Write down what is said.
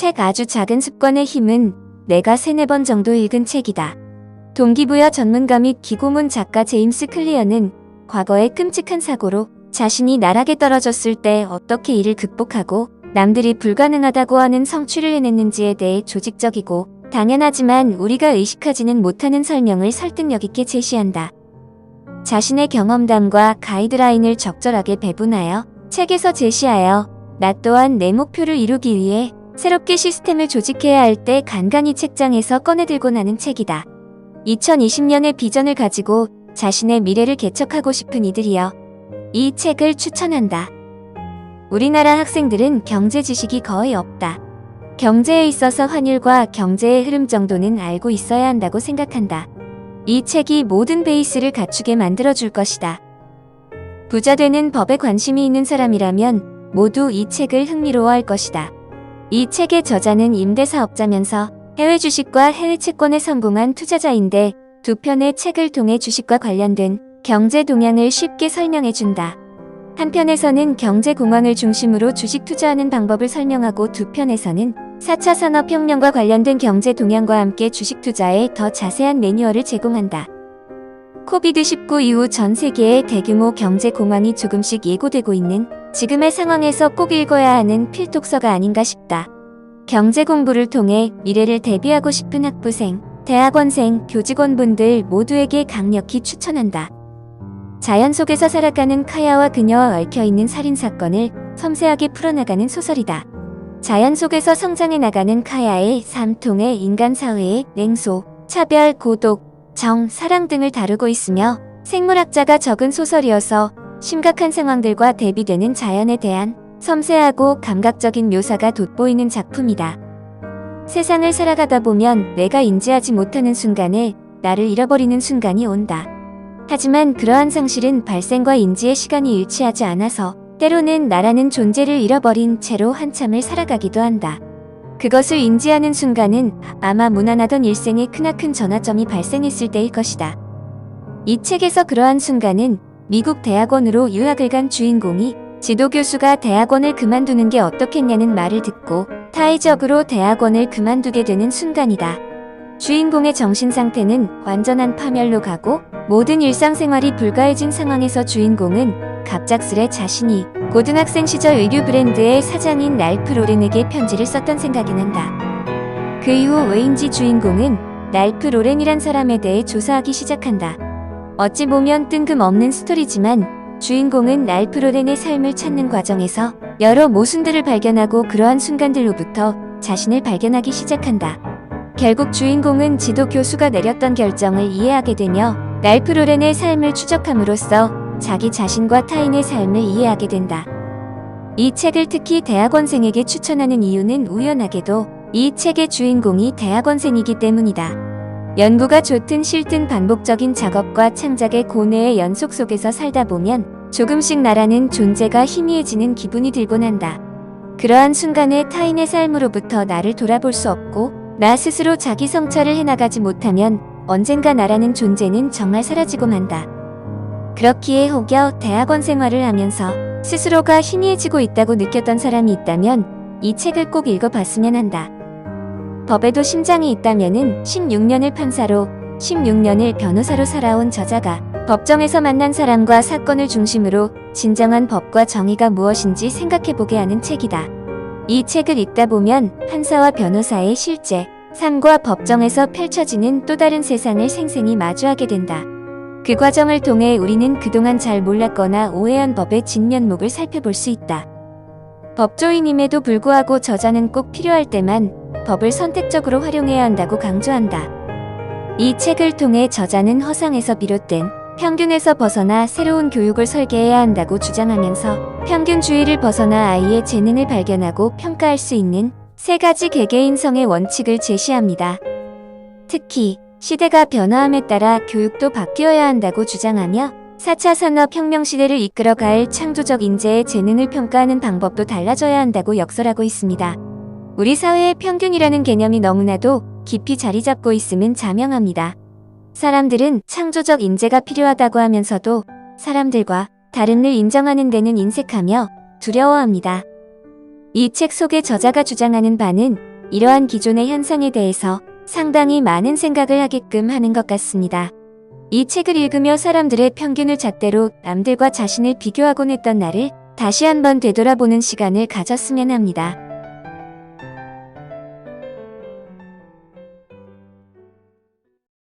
책 아주 작은 습관의 힘은 내가 세네 번 정도 읽은 책이다. 동기부여 전문가 및 기고문 작가 제임스 클리어는 과거의 끔찍한 사고로 자신이 나락에 떨어졌을 때 어떻게 이를 극복하고 남들이 불가능하다고 하는 성취를 해냈는지에 대해 조직적이고 당연하지만 우리가 의식하지는 못하는 설명을 설득력 있게 제시한다. 자신의 경험담과 가이드라인을 적절하게 배분하여 책에서 제시하여 나 또한 내 목표를 이루기 위해 새롭게 시스템을 조직해야 할 때 간간히 책장에서 꺼내들고 나는 책이다. 2020년의 비전을 가지고 자신의 미래를 개척하고 싶은 이들이여. 이 책을 추천한다. 우리나라 학생들은 경제 지식이 거의 없다. 경제에 있어서 환율과 경제의 흐름 정도는 알고 있어야 한다고 생각한다. 이 책이 모든 베이스를 갖추게 만들어줄 것이다. 부자 되는 법에 관심이 있는 사람이라면 모두 이 책을 흥미로워할 것이다. 이 책의 저자는 임대사업자면서 해외 주식과 해외 채권에 성공한 투자자인데 두 편의 책을 통해 주식과 관련된 경제 동향을 쉽게 설명해 준다. 한 편에서는 경제 공황을 중심으로 주식 투자하는 방법을 설명하고 두 편에서는 4차 산업혁명과 관련된 경제 동향과 함께 주식 투자에 더 자세한 매뉴얼을 제공한다. 코비드 19 이후 전 세계의 대규모 경제 공황이 조금씩 예고되고 있는 지금의 상황에서 꼭 읽어야 하는 필독서가 아닌가 싶다. 경제 공부를 통해 미래를 대비하고 싶은 학부생, 대학원생, 교직원분들 모두에게 강력히 추천한다. 자연 속에서 살아가는 카야와 그녀와 얽혀있는 살인사건을 섬세하게 풀어나가는 소설이다. 자연 속에서 성장해 나가는 카야의 삶통의 인간 사회의 냉소, 차별, 고독, 정, 사랑 등을 다루고 있으며 생물학자가 적은 소설이어서 심각한 상황들과 대비되는 자연에 대한 섬세하고 감각적인 묘사가 돋보이는 작품이다. 세상을 살아가다 보면 내가 인지하지 못하는 순간에 나를 잃어버리는 순간이 온다. 하지만 그러한 상실은 발생과 인지의 시간이 일치하지 않아서 때로는 나라는 존재를 잃어버린 채로 한참을 살아가기도 한다. 그것을 인지하는 순간은 아마 무난하던 일생에 크나큰 전화점이 발생했을 때일 것이다. 이 책에서 그러한 순간은 미국 대학원으로 유학을 간 주인공이 지도교수가 대학원을 그만두는 게 어떻겠냐는 말을 듣고 타의적으로 대학원을 그만두게 되는 순간이다. 주인공의 정신 상태는 완전한 파멸로 가고 모든 일상생활이 불가해진 상황에서 주인공은 갑작스레 자신이 고등학생 시절 의류 브랜드의 사장인 랄프 로렌에게 편지를 썼던 생각이 난다. 그 이후 왜인지 주인공은 랄프 로렌이란 사람에 대해 조사하기 시작한다. 어찌 보면 뜬금없는 스토리지만 주인공은 랄프 로렌의 삶을 찾는 과정에서 여러 모순들을 발견하고 그러한 순간들로부터 자신을 발견하기 시작한다. 결국 주인공은 지도 교수가 내렸던 결정을 이해하게 되며 랄프 로렌의 삶을 추적함으로써 자기 자신과 타인의 삶을 이해하게 된다. 이 책을 특히 대학원생에게 추천하는 이유는 우연하게도 이 책의 주인공이 대학원생이기 때문이다. 연구가 좋든 싫든 반복적인 작업과 창작의 고뇌의 연속 속에서 살다 보면 조금씩 나라는 존재가 희미해지는 기분이 들곤 한다. 그러한 순간에 타인의 삶으로부터 나를 돌아볼 수 없고 나 스스로 자기 성찰을 해나가지 못하면 언젠가 나라는 존재는 정말 사라지고 만다. 그렇기에 혹여 대학원 생활을 하면서 스스로가 희미해지고 있다고 느꼈던 사람이 있다면 이 책을 꼭 읽어봤으면 한다. 법에도 심장이 있다면은 16년을 판사로 16년을 변호사로 살아온 저자가 법정에서 만난 사람과 사건을 중심으로 진정한 법과 정의가 무엇인지 생각해보게 하는 책이다. 이 책을 읽다 보면 판사와 변호사의 실제 삶과 법정에서 펼쳐지는 또 다른 세상을 생생히 마주하게 된다. 그 과정을 통해 우리는 그동안 잘 몰랐거나 오해한 법의 진면목을 살펴볼 수 있다. 법조인임에도 불구하고 저자는 꼭 필요할 때만 법을 선택적으로 활용해야 한다고 강조한다. 이 책을 통해 저자는 허상에서 비롯된 평균에서 벗어나 새로운 교육을 설계해야 한다고 주장하면서 평균주의를 벗어나 아이의 재능을 발견하고 평가할 수 있는 세 가지 개개인성의 원칙을 제시합니다. 특히 시대가 변화함에 따라 교육도 바뀌어야 한다고 주장하며 4차 산업혁명 시대를 이끌어갈 창조적 인재의 재능을 평가하는 방법도 달라져야 한다고 역설하고 있습니다. 우리 사회의 평균이라는 개념이 너무나도 깊이 자리 잡고 있음은 자명합니다. 사람들은 창조적 인재가 필요하다고 하면서도 사람들과 다름을 인정하는 데는 인색하며 두려워합니다. 이 책 속의 저자가 주장하는 바는 이러한 기존의 현상에 대해서 상당히 많은 생각을 하게끔 하는 것 같습니다. 이 책을 읽으며 사람들의 편견을 잣대로 남들과 자신을 비교하곤 했던 나를 다시 한번 되돌아보는 시간을 가졌으면 합니다.